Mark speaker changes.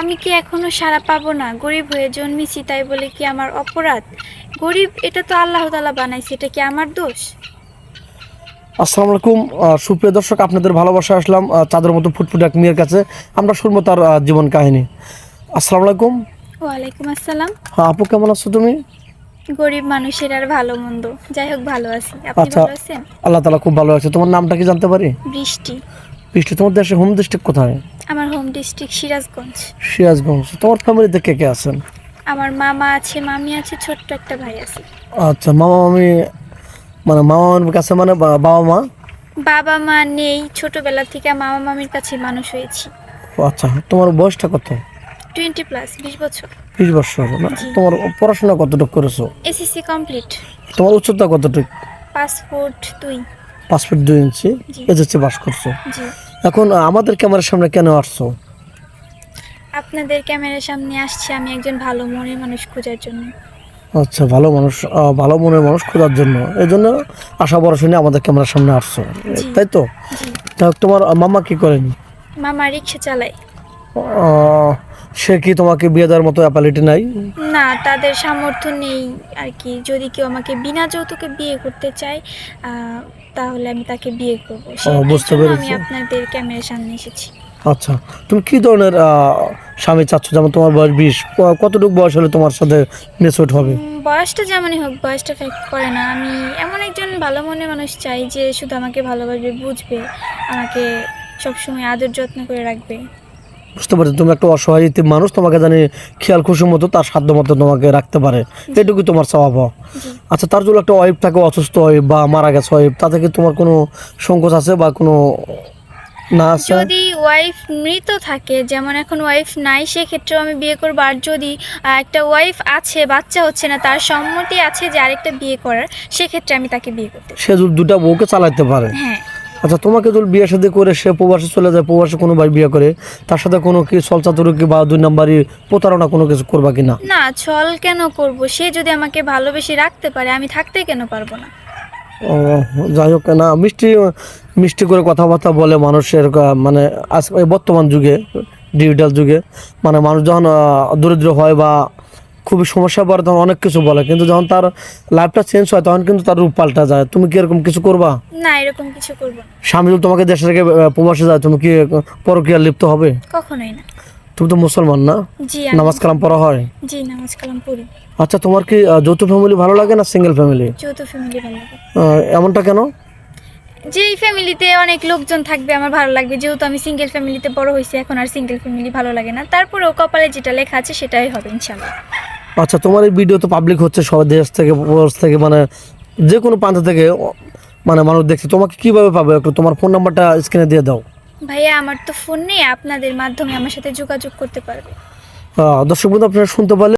Speaker 1: আমি কি এখনও সারা পাবো না? গরিব হয়ে জন্মেছি তাই বলে কি আমার অপরাধ? গরিব এটা তো আল্লাহ তালা বানাইছে এটা কি আমার দোষ?
Speaker 2: আসসালামু আলাইকুম সুপ্রিয় দর্শক আপনাদের ভালোবাসা আসলাম চাঁদের মতো ফুটফুটে এক মেয়ের কাছে। আমরা শুনব তার জীবন কাহিনী। আসসালামু আলাইকুম
Speaker 1: ওয়ালাইকুম আসসালাম।
Speaker 2: হ্যাঁ আপু কেমন আছো তুমি?
Speaker 1: গরিব মানুষের আর ভালো মন্দ। যাই হোক ভালো আছি। আপনি
Speaker 2: আচ্ছা।
Speaker 1: ভালো আছেন?
Speaker 2: আল্লাহ তালা খুব ভালো আছে তোমার নামটা কি জানতে পারি?
Speaker 1: বৃষ্টি।
Speaker 2: বৃষ্টি তোমার দেশে হোম ডিস্ট্রিক্ট কোথায়?
Speaker 1: আমার হোম ডিস্ট্রিক্ট সিরাজগঞ্জ।
Speaker 2: সিরাজগঞ্জ তোমার ফ্যামিলিতে কে কে আছেন?
Speaker 1: আমার মামা আছে মামি আছে ছোট্ট একটা ভাই আছে।
Speaker 2: আচ্ছা মামা মামি মানে মামা মামির কাছে মানে বাবা মা?
Speaker 1: বাবা মা নেই ছোটবেলা থেকে মামা মামির কাছে মানুষ হয়েছি।
Speaker 2: আচ্ছা তোমার বয়সটা কত?
Speaker 1: টোয়েন্টি প্লাস বিশ বছর।
Speaker 2: বিশ বছর না? তোমার পড়াশোনা কতটুকু করেছ?
Speaker 1: এসএসসি কমপ্লিট
Speaker 2: তোমার উচ্চতা কতটুকু?
Speaker 1: পাসপোর্ট দুই।
Speaker 2: পাঁচ ফিট দুই ইঞ্চি। এসেছে বাস করছ?
Speaker 1: জি।
Speaker 2: এখন আমাদের ক্যামেরার সামনে কেন আসছো?
Speaker 1: আপনাদের ক্যামেরার সামনে আসছি আমি একজন ভালো মনের মানুষ খোঁজার জন্য।
Speaker 2: আচ্ছা ভালো মানুষ ভালো মনের মানুষ খোঁজার জন্য। এই জন্য আশা ভরসা শুনে আমাদের ক্যামেরার সামনে আসছো। তাই তো? তোমার মামা কি করেন?
Speaker 1: মামা রিক্সা চালায়।
Speaker 2: সে কি তোমাকে বিয়ে দেওয়ার মতো অ্যাপালিটি নাই?
Speaker 1: না তাদের সামর্থ্য নেই আর কি। যদি কেউ আমাকে বিনা যৌতুকে বিয়ে করতে চায় আহ, তাহলে আমি তাকে বিয়ে করব। সেই
Speaker 2: বুঝতে
Speaker 1: জন্য আমি
Speaker 2: পেরেছি।
Speaker 1: আপনাদের ক্যামেরার সামনে এসেছি।
Speaker 2: আচ্ছা তুমি কি ধরনের আহ, স্বামী চাচ্ছ? যেমন তোমার বয়স বিশ কতটুকু বয়স হলে তোমার সাথে মেচুট হবে?
Speaker 1: উম, বয়সটা যেমনই হোক বয়সটা ফেক্ট করে না। আমি এমন একজন ভালো মনের মানুষ চাই যে শুধু আমাকে ভালোবাসবে বুঝবে আমাকে সবসময় আদর যত্ন করে রাখবে।
Speaker 2: বুঝতে পারছি তুমি একটা অসহায় মানুষ তোমাকে জানি খেয়াল খুশি মতো তার সাধ্য মতো তোমাকে রাখতে পারে। এটুকুই তোমার স্বভাব। আচ্ছা তার জন্য একটা ওয়াইফ থাকে অসুস্থ ওয়াইফ বা মারা গেছে ওয়াইফ তাতে কি তোমার কোনো সংকোচ আছে বা কোনো না আছে?
Speaker 1: যদি ওয়াইফ মৃত থাকে যেমন এখন ওয়াইফ নাই সেক্ষেত্রেও আমি বিয়ে করব। আর যদি একটা ওয়াইফ আছে বাচ্চা হচ্ছে না তার সম্মতি আছে যে আরেকটা বিয়ে করার সেক্ষেত্রে আমি তাকে বিয়ে করতে
Speaker 2: সে দুটা বউকে চালাতে পারে।
Speaker 1: হ্যাঁ।
Speaker 2: আচ্ছা তোমাকে যদি বিয়ে সাথে করে সে প্রবাসে চলে যায় প্রবাসে কোনো ভাই বিয়ে করে তার সাথে কোনো কি চলচাতুরকি বা দুই নাম্বারই প্রতারণা কোনো কিছু করবা কি না?
Speaker 1: না ছল কেন করব? সে যদি আমাকে ভালোবেসে রাখতে পারে আমি থাকতে কেন পারব না?
Speaker 2: ও যাই হোক না মিষ্টি মিষ্টি করে কথাবার্তা বলে মানুষের আহ, মানে আজ এই বর্তমান যুগে ডিজিটাল যুগে মানে মানুষ যখন আহ, দরিদ্র হয় বা খুবই সমস্যা পড়ে তখন অনেক কিছু বলে। কিন্তু যখন তার লাইফটা চেঞ্জ হয় তখন কিন্তু তার রূপ পাল্টা যায়। তুমি কি এরকম কিছু করবা?
Speaker 1: না এরকম কিছু করব
Speaker 2: স্বামী যদি তোমাকে দেশে থেকে প্রবাসে যায় তুমি কি পরকীয়া লিপ্ত হবে?
Speaker 1: কখনোই না।
Speaker 2: তুমি তো মুসলমান না?
Speaker 1: জি আমি
Speaker 2: নামাজ কালাম পড়া হয়?
Speaker 1: জি নামাজ কালাম পড়ি।
Speaker 2: আচ্ছা তোমার কি আহ, যৌথ ফ্যামিলি ভালো লাগে না সিঙ্গেল ফ্যামিলি
Speaker 1: যৌথ ফ্যামিলি ভালো লাগে।
Speaker 2: এমনটা কেন?
Speaker 1: যেই ফ্যামিলিতে অনেক লোকজন থাকবে আমার ভালো লাগবে। যেহেতু আমি সিঙ্গেল ফ্যামিলিতে বড় হয়েছি এখন আর সিঙ্গেল ফ্যামিলি ভালো লাগে না। তারপরেও কপালে যেটা লেখা আছে সেটাই হবে ইনশাল্লাহ।
Speaker 2: আচ্ছা তোমার এই ভিডিও তো পাবলিক হচ্ছে সব দেশ থেকে প্রবাস থেকে মানে যে কোনো প্রান্ত থেকে মানে মানুষ দেখছে। তোমাকে কীভাবে পাবে? একটু তোমার ফোন নাম্বারটা স্ক্রিনে দিয়ে দাও।
Speaker 1: ভাইয়া আমার তো ফোন নেই আপনাদের মাধ্যমে আমার সাথে যোগাযোগ করতে পারবে।
Speaker 2: দর্শক বন্ধু আপনারা শুনতে পারলেন